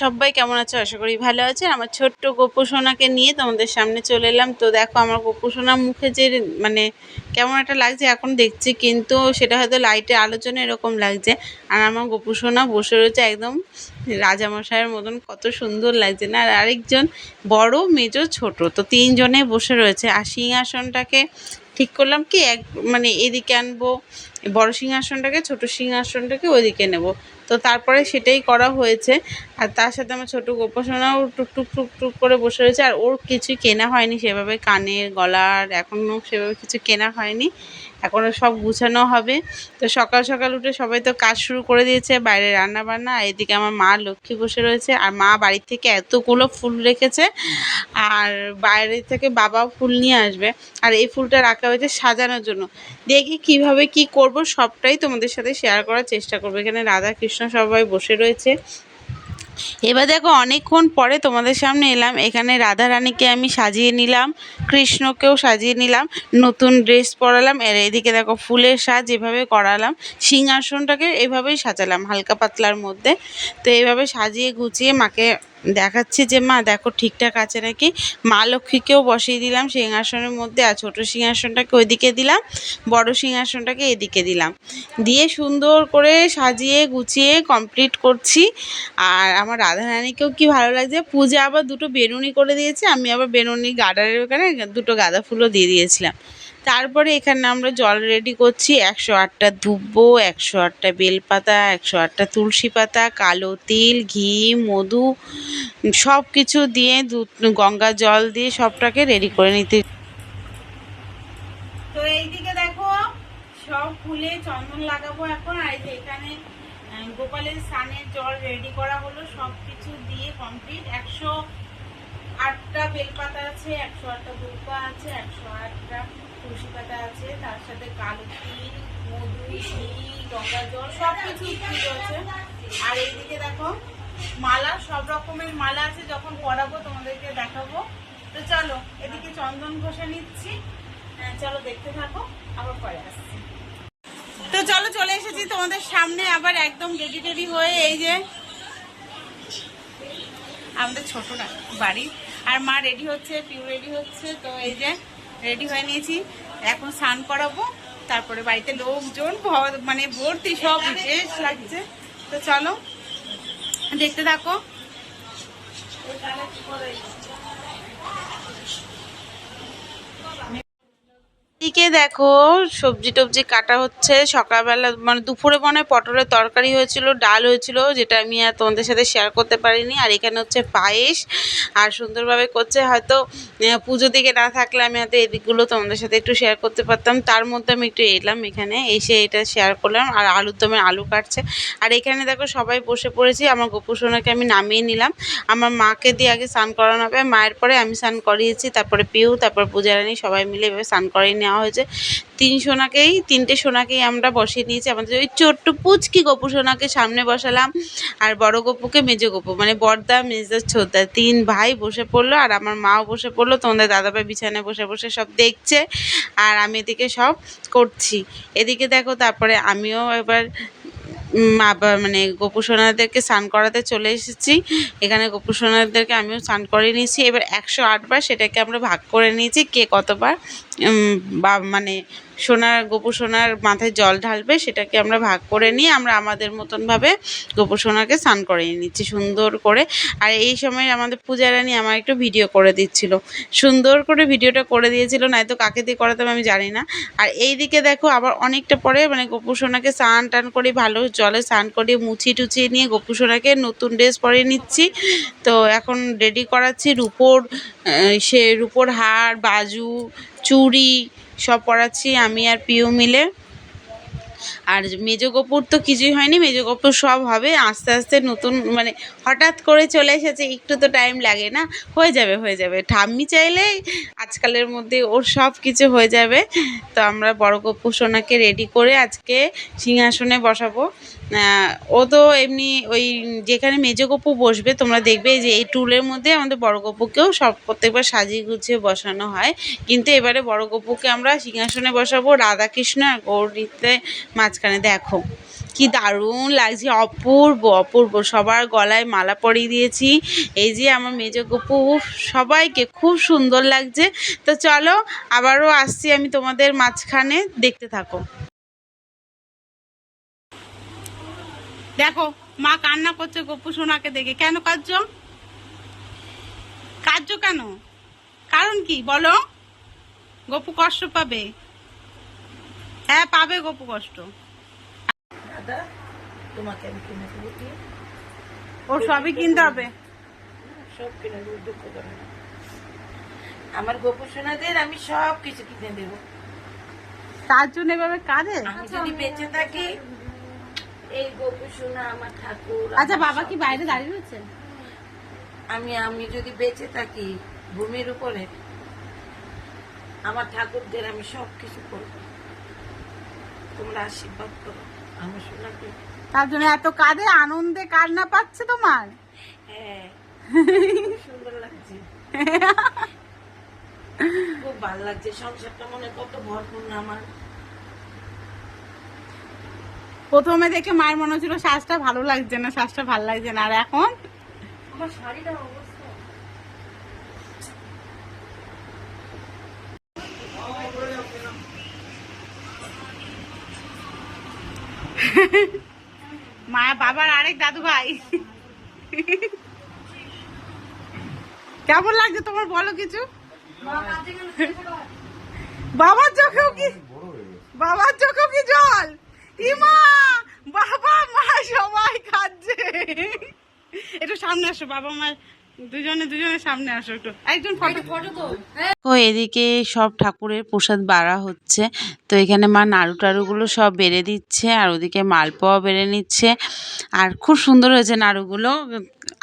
সবাই কেমন আছো? আশা করি ভালো আছে আমার ছোট্ট গোপু সোনাকে নিয়ে তোমাদের সামনে চলে এলাম। তো দেখো, আমার গোপু সোনা মুখে যে মানে কেমন একটা লাগছে, এখন দেখছি কিন্তু সেটা হয়তো লাইটের আলোচনা এরকম লাগছে। আর আমার গোপু সোনা বসে রয়েছে একদম রাজামশাইয়ের মতন, কত সুন্দর লাগছে না? আর আরেকজন বড়, মেজো, ছোট, তো তিনজনে বসে রয়েছে। আর সিংহাসনটাকে ঠিক করলাম কি, এক মানে এদিকে আনব, বড় সিংহাসনটাকে, ছোট সিংহাসনটাকে ওইদিকে নেব। তো তারপরে সেটাই করা হয়েছে। আর তার সাথে আমার ছোটো গোপাসনাও টুকটুক টুকটুক করে বসে রয়েছে। আর ওর কিছুই কেনা হয়নি সেভাবে কানের গলার, এখনও সেভাবে কিছু কেনা হয়নি। এখনও সব গুছানো হবে। তো সকাল সকাল উঠে সবাই তো কাজ শুরু করে দিয়েছে, বাইরে রান্না বান্না এদিকে আমার মা লক্ষ্মী বসে রয়েছে, আর মা বাড়ির থেকে এতগুলো ফুল রেখেছে, আর বাইরে থেকে বাবাও ফুল নিয়ে আসবে, আর এই ফুলটা রাখা হয়েছে সাজানোর জন্য। দেখি কীভাবে কি করব, সবটাই তোমাদের সাথে শেয়ার করার চেষ্টা করব। এখানে রাধা কৃষ্ণ সবাই বসে রয়েছে। এবার দেখো অনেকক্ষণ পরে তোমাদের সামনে এলাম। এখানে রাধা রানীকে আমি সাজিয়ে নিলাম, কৃষ্ণকেও সাজিয়ে নিলাম, নতুন ড্রেস পরালাম এর এদিকে দেখো ফুলের সাজ এভাবে করালাম, সিংহাসনটাকে এভাবেই সাজালাম হালকা পাতলার মধ্যে। তো এইভাবে সাজিয়ে গুছিয়ে মাকে দেখাচ্ছি যে মা, দেখো ঠিকঠাক আছে নাকি? মা লক্ষ্মীকেও বসিয়ে দিলাম সিংহাসনের মধ্যে আর ছোটো সিংহাসনটাকে ওইদিকে দিলাম, বড় সিংহাসনটাকে এদিকে দিলাম। দিয়ে সুন্দর করে সাজিয়ে গুছিয়ে কমপ্লিট করছি। আর আমার রাধারানীকেও কি ভালো লাগছে, পূজা আবার দুটো বেনুনি করে দিয়েছে, আমি আবার বেনুনি গার্ডারের ওখানে দুটো গাঁদা ফুলও দিয়ে দিয়েছিলাম। তারপরে এখানে আমরা জল রেডি করছি। একশো আটটা ধুব্বো একশো আটটা বেলপাতা, একশো আটটা তুলসী পাতা, কালো তিল, ঘি, মধু সব কিছু দিয়ে দুধ গঙ্গা জল দিয়ে সবটাকে রেডি করে নিতে। সব ফুলে চন্দন লাগাবো এখন। আর এখানে গোপালের স্নানের জল রেডি করা হলো সব কিছু দিয়ে কমপ্লিট একশো আটটা বেলপাতা আছে, একশো আটটা দুর্বা আছে, একশো আটটা তুলসী পাতা আছে তার সাথে কালো তিল মধু ঘি গঙ্গা জল সব কিছু আছে। আর এইদিকে দেখো মালা সব রকমের মালা আছে যখন পরাবো তোমাদেরকে দেখাবো। তো চলো এদিকে চন্দন ঘষে নিচ্ছি। হ্যাঁ, চলো দেখতে থাকো আবার পরে আসছি। তো চলো চলে এসেছি তোমাদের সামনে আবার একদম রেডি টেডি হয়ে এই যে আমাদের ছোট বাড়ি। আর মা রেডি হচ্ছে পিউ রেডি হচ্ছে তো এই যে রেডি হয়ে নিয়েছি। এখন স্নান করাবো, তারপরে বাড়িতে লোকজন মানে ভর্তি সব বিশেষ লাগছে। তো চলো, দেখতে থাকো। এদিকে দেখো, সবজি টবজি কাটা হচ্ছে। সকালবেলা মানে দুপুরে মনে পটলের তরকারি হয়েছিল, ডাল হয়েছিল, যেটা আমি আর তোমাদের সাথে শেয়ার করতে পারিনি। আর এখানে হচ্ছে পায়েস, আর সুন্দরভাবে করছে হয়তো পুজো দিকে না থাকলে আমি হয়তো এদিকগুলো তোমাদের সাথে একটু শেয়ার করতে পারতাম। তার মধ্যে আমি একটু এলাম এখানে, এসে এটা শেয়ার করলাম, আর আলুর দমে আলু কাটছে। আর এখানে দেখো সবাই বসে পড়েছি, আমার গোপুসোনাকে আমি নামিয়ে নিলাম। আমার মাকে দিয়ে আগে স্নান করানো হবে, মায়ের পরে আমি স্নান করিয়েছি, তারপরে পিউ, তারপর পূজারানী সবাই মিলে এভাবে স্নান করিয়ে নেওয়া হয়েছে। তিন সোনাকেই, তিনটে সোনাকেই আমরা বসিয়ে নিয়েছি আমাদের ওই ছোট্ট পুচকি গপু সোনাকে সামনে বসালাম। আর বড় গপুকে মেজো গপু। মানে বড়দা মেজদা ছোটদা তিন ভাই বসে পড়ল। আর আমার মাও বসে পড়ল। তোমাদের দাদাভাই বিছানায় বসে বসে সব দেখছে। আর আমি এদিকে সব করছি। এদিকে দেখো, তারপরে আমিও এবার আবার মানে গোপু সোনাদেরকে স্নান করাতে চলে এসেছি। এখানে গোপু সোনাদেরকে আমিও স্নান করে নিয়েছি। এবার একশো আটবার সেটাকে আমরা ভাগ করে নিয়েছি, কে কতবার বা মানে সোনার, গোপু সোনার মাথায় জল ঢালবে, সেটাকে আমরা ভাগ করে নিয়ে আমরা আমাদের মতনভাবে গোপু সোনাকে স্নান করিয়ে নিচ্ছি, সুন্দর করে। আর এই সময় আমাদের পূজারানী আমার একটু ভিডিও করে দিচ্ছিল। সুন্দর করে ভিডিওটা করে দিয়েছিল, নয়তো কাকে দিয়ে করাতাম আমি জানি না। আর এই দিকে দেখো, আবার অনেকটা পরে মানে গোপু সোনাকে স্নান টান করে ভালো জলে স্নান করিয়ে, মুছিয়ে টুচিয়ে নিয়ে গোপু সোনাকে নতুন ড্রেস পরিয়ে নিচ্ছি। তো এখন রেডি করাচ্ছি রুপোর সে রুপোর হার, বাজু চুড়ি সব পরাচ্ছি আমি আর পিউ মিলে। আর মেজো কপুর তো কিছুই হয়নি, মেজো কপুর সব হবে। আস্তে আস্তে নতুন মানে হঠাৎ করে চলে এসেছে, একটু তো টাইম লাগে না। হয়ে যাবে হয়ে যাবে। ঠাম্মি চাইলেই আজকালের মধ্যে ওর সব কিছু হয়ে যাবে। তো আমরা বড় কপু সোনাকে রেডি করে আজকে সিংহাসনে বসাবো। ও তো এমনি ওই যেখানে মেজো কপু বসবে, তোমরা দেখবে যে এই টুলের মধ্যে আমাদের বড় কপুকেও সব প্রত্যেকবার সাজিয়ে গুছিয়ে বসানো হয়। কিন্তু এবারে বড় কপুকে আমরা সিংহাসনে বসাবো, রাধাকৃষ্ণ আর গৌরীতে মাঝখানে। দেখো, কি দারুণ লাগছে, অপূর্ব অপূর্ব। সবার গলায় মালা পরিয়ে দিয়েছি। এই যে আমার মেজ গপু সবাইকে খুব সুন্দর লাগছে। তো চলো, আবারও আসছি আমি তোমাদের মাঝখানে, দেখতে থাকো। দেখো মা কান্না করছে গপু সোনাকে দেখে। কেন কাঁদছ? কাঁদছ কেন? কারণ কি বলো? গপু কষ্ট পাবে? হ্যাঁ পাবে গপু কষ্ট। তোমাকে আমি কিনে দেবো কি ওর সবই কিনতে হবে? সব কিনে দেবো দুঃখ করে আমার গোপু সোনাদের আমি সব কিছু কিনে দেবো। তার জন্য এভাবে কাঁদে? আমি যদি বেঁচে থাকি এই গোপু সোনা আমার ঠাকুর আচ্ছা বাবা কি বাইরে দাঁড়িয়ে রয়েছে? আমি আমি যদি বেঁচে থাকি ভূমির উপরে আমার ঠাকুরদের আমি সব কিছু করব। তোমরা আশীর্বাদ করো। আমার সোনাকে তার জন্য এত কাঁদে আনন্দে কান্না পাচ্ছে তোমার? হ্যাঁ সুন্দর লাগছে। খুব ভালো লাগছে। সংসারটা মনে কত ভরপুর না আমার। প্রথমে দেখে মায়ের মনে হচ্ছিল শ্বাসটা ভালো লাগছে না শ্বাসটা ভালো লাগছে না। আর এখন? মা বাবার আরেক দাদু ভাই। কেমন লাগছে তোমার বলো কিছু? বাবার চোখেও কি বাবার চোখেও কি জল? ইমা বাবা মা সবাই খাচ্ছে একটু সামনে আসো বাবা মা দুজনে দুজনে সামনে আসো একটু। একজন ফটো ফটো তো। ও এদিকে সব ঠাকুরের প্রসাদ বাড়া হচ্ছে। তো এখানে মা নাড়ু টাড়ুগুলো সব বেড়ে দিচ্ছে আর ওদিকে মালপোয়া বেড়ে নিচ্ছে। আর খুব সুন্দর হয়েছে নাড়ুগুলো।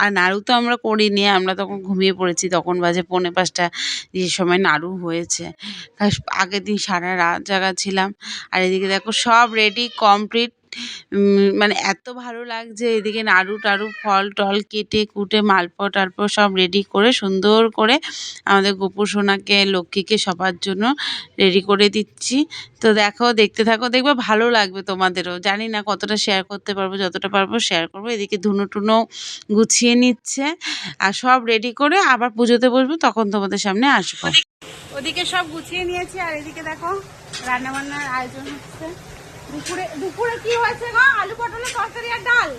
আর নাড়ু তো আমরা করিনি, আমরা তখন ঘুমিয়ে পড়েছি, তখন বাজে পৌনে পাঁচটা, যে সময় নাড়ু হয়েছে। আগের দিন সারা রাত জাগা ছিলাম, আর এদিকে দেখো সব রেডি কমপ্লিট মানে এত ভালো লাগছে, এদিকে নাড়ু টাড়ু, ফল টল কেটে কুটে মালপোয়া টালপোয়া সব রেডি করে, সুন্দর করে আমাদের গোপুর সোনাকে, লক্ষ্মীকে সবার জন্য রেডি করে দিচ্ছি। তো দেখো, দেখতে থাকো, দেখবে ভালো লাগবে তোমাদেরও। জানি না কতটা শেয়ার করতে পারব, যতটা পারব শেয়ার করব। এদিকে ধুনো টুনো গুছিয়ে নিচ্ছে আর সব রেডি করে আবার পুজোতে বসবো, তখন তোমাদের সামনে আসব। ওদিকে সব গুছিয়ে নিয়েছি আর এদিকে দেখো রান্না বান্নার আয়োজন হচ্ছে। দুপুরে দুপুরে কি হয়েছে গো? আলু পটলের তরকারি আর ডাল?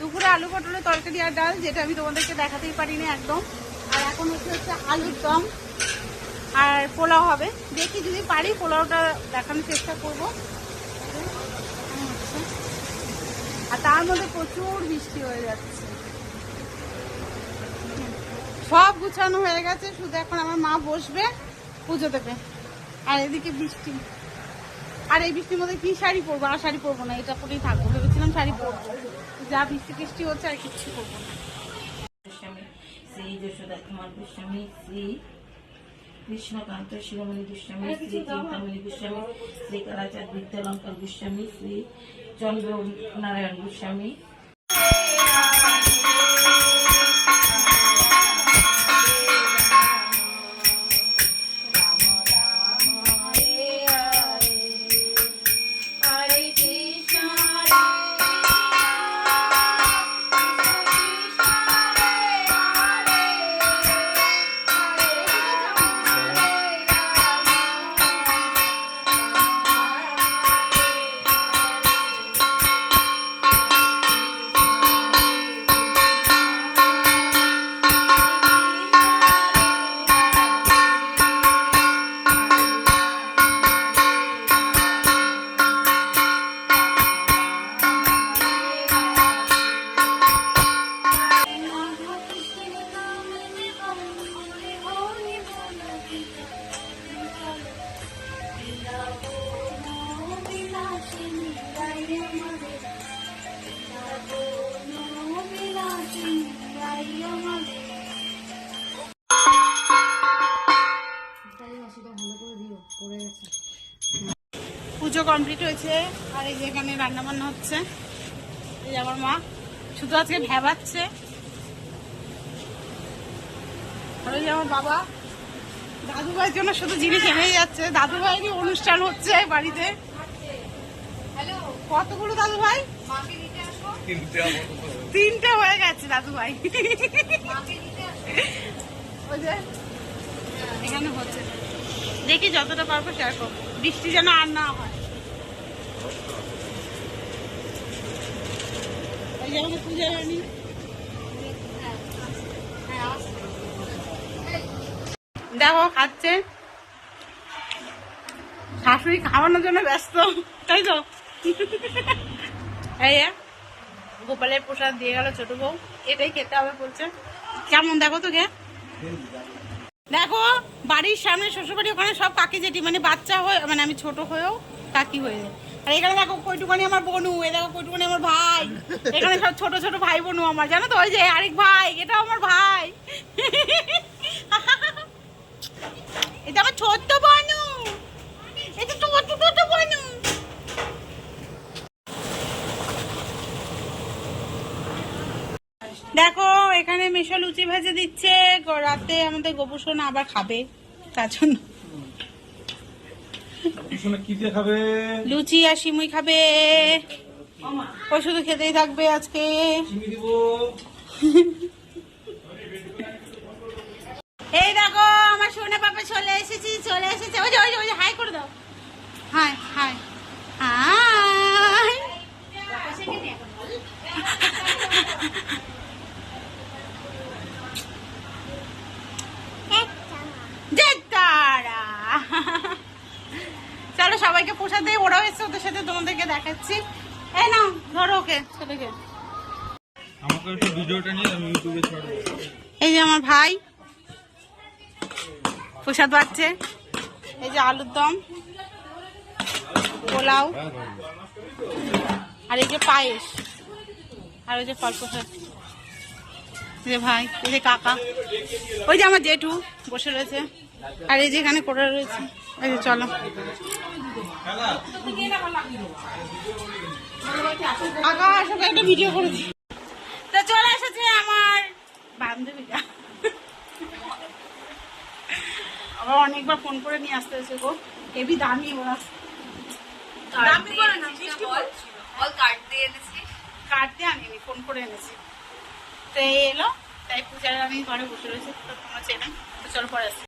দুপুরে আলু পটলের তরকারি আর ডাল, যেটা আমি তোমাদেরকে দেখাতেই পারিনি একদম। আর এখন হচ্ছে হচ্ছে আলুর দম। আর পোলাও হবে। দেখি যদি পারি পোলাওটা দেখানোর চেষ্টা করব। আর তার মধ্যে প্রচুর বৃষ্টি হয়ে যাচ্ছে। সব গুছানো হয়ে গেছে শুধু এখন আমার মা বসবে পুজো দেবে। আর এদিকে বৃষ্টি। আর এই বৃষ্টির মধ্যে কি শাড়ি পরবো? আর শাড়ি পরবো না এটা পরেই থাকব। ভেবেছিলাম শাড়ি পরবো। যা বৃষ্টি টিষ্টি হচ্ছে আর কিচ্ছু করব না। গোস্বামী শ্রী যশোদা কুমার গোস্বামী শ্রী কৃষ্ণকান্ত শিরোমণি গোস্বামী শ্রী চিন্তামণি গোস্বামী শ্রী কালাচাঁদ বিদ্যালঙ্কার গোস্বামী শ্রী চন্দ্র নারায়ণ গোস্বামী পুজো কমপ্লিট হয়েছে। আর এই যে এখানে রান্না বান্না হচ্ছে। এই আমার মা। শুধু আজকে ভেবাচ্ছে আর ওই আমার বাবা। দাদু ভাইয়ের জন্য শুধু জিনিস এনেই যাচ্ছে। দাদু ভাইয়েরই অনুষ্ঠান হচ্ছে বাড়িতে। কতগুলো দাদু ভাই তিনটা হয়ে গেছে দাদু ভাই এখানে হচ্ছে। দেখি যতটা পারব শেয়ার করব। বৃষ্টি যেন আর না হয়। দেখো, খাচ্ছে। শাশুড়ি খাওয়ানোর জন্য ব্যস্ত, তাই তো? গোপালের প্রসাদ দিয়ে গেল ছোট বউ। এটাই খেতে হবে বলছে। কেমন, দেখো তো দেখো, বাড়ির সামনে, শ্বশুরবাড়ি, ওখানে সব কাকি জেঠি মানে বাচ্চা হয়ে মানে আমি ছোট হয়েও কাকি হয়ে যায় আর এখানে দেখো কইটুকানি আমার বোনু, এ দেখো কইটুকানি আমার ভাই। এখানে সব ছোট ছোট ভাই বোনু আমার, জানো তো? ওই যে আরেক ভাই এটা আমার ভাই। এটা আমার ছোট্ট বোনু। এটা ছোট্ট ছোট্ট বোনু। দেখো, এখানে মেশা লুচি ভেজে দিচ্ছে। রাতে আমাদের গোপুসোনা আবার খাবে, তার জন্য। কি দিয়ে খাবে? লুচি আর সিমুই খাবে। ও শুধু খেতেই থাকবে আজকে। এই দেখো আমার সোনা পাপা চলে এসেছি চলে এসেছে। ওই যে ওই যে হাই করে দাও। High high. হাই জেতারা চলো সবাইকে প্রসাদ দিয়ে ওরাও এসছে ওদের সাথে তোমাদেরকে দেখাচ্ছি। এই নাও ধরো ওকে ছেলেকে আমাকে একটু ভিডিওটা নিয়ে আমি ইউটিউবে ছাড়বো। এই যে আমার ভাই প্রসাদ পাচ্ছে এই যে আলুর দম পোলাও আর এই যে পায়েস আর ওই যে ফল প্রসাদ। যে ভাই এই যে কাকা। ওই যে আমার জেঠু বসে রয়েছে। আর এই যে এখানে করে রয়েছে। এই যে চলো। কাকা সবাই একটা ভিডিও করে দিই। তো চলে এসেছে আমার বান্ধবীরা। আবার অনেকবার ফোন করে নিয়ে আসতে হয়েছে গো। হেবি দামি ওরা। দামি করে না মিষ্টি বল। কার্ড দিয়ে আনিনি ফোন করে এনেছি। তো এলো তাই পূজার আমি ঘরে বসে রয়েছি তো তোমরা চেনে। তো চলো পরে আসছি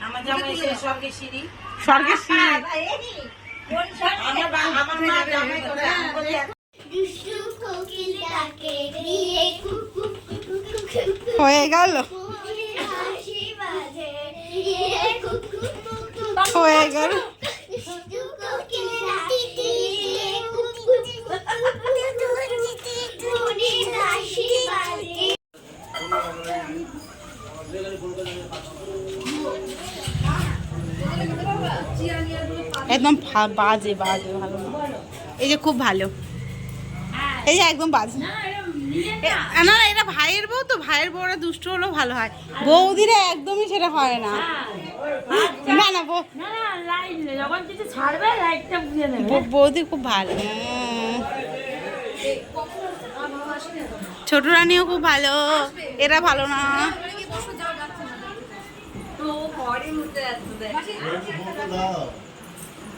আমার জামাই এসে সঙ্গে সিঁড়ি স্বর্গের সিঁড়ি আমার মা জামাই করে হয়ে গেল বাজে বাজে ভালো এই যে খুব ভালো। এই যে একদম বাজে। না না। এটা ভাইয়ের বউ তো ভাইয়ের বউরা দুষ্ট হলেও ভালো হয়। বৌদিরা একদমই সেটা হয় না। না না বউ যখন কিছু ছাড়বে লাইটটা বুঝে নেবে। বৌ- বৌদি খুব ভালো উম। ছোট রানীও খুব ভালো এরা ভালো না।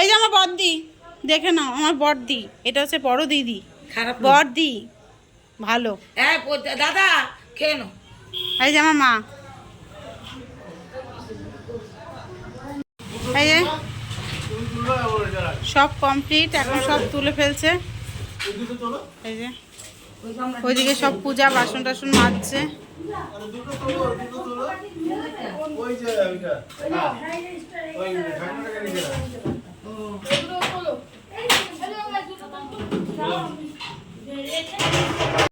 এই যে আমার বড়দি দেখে নাও আমার বড়দি এটা হচ্ছে বড় দিদি খারাপ বড়দি ভালো। হ্যাঁ দাদা খেয়ে নো এই যে আমার মা। এই যে সব কমপ্লিট এখন সব তুলে ফেলছে। এই যে ওইদিকে সব পূজা বাসন টাসন মাজছে। ওই যে ওইটা। ওই ঠাকুরটাকে রেখে দাও রেখে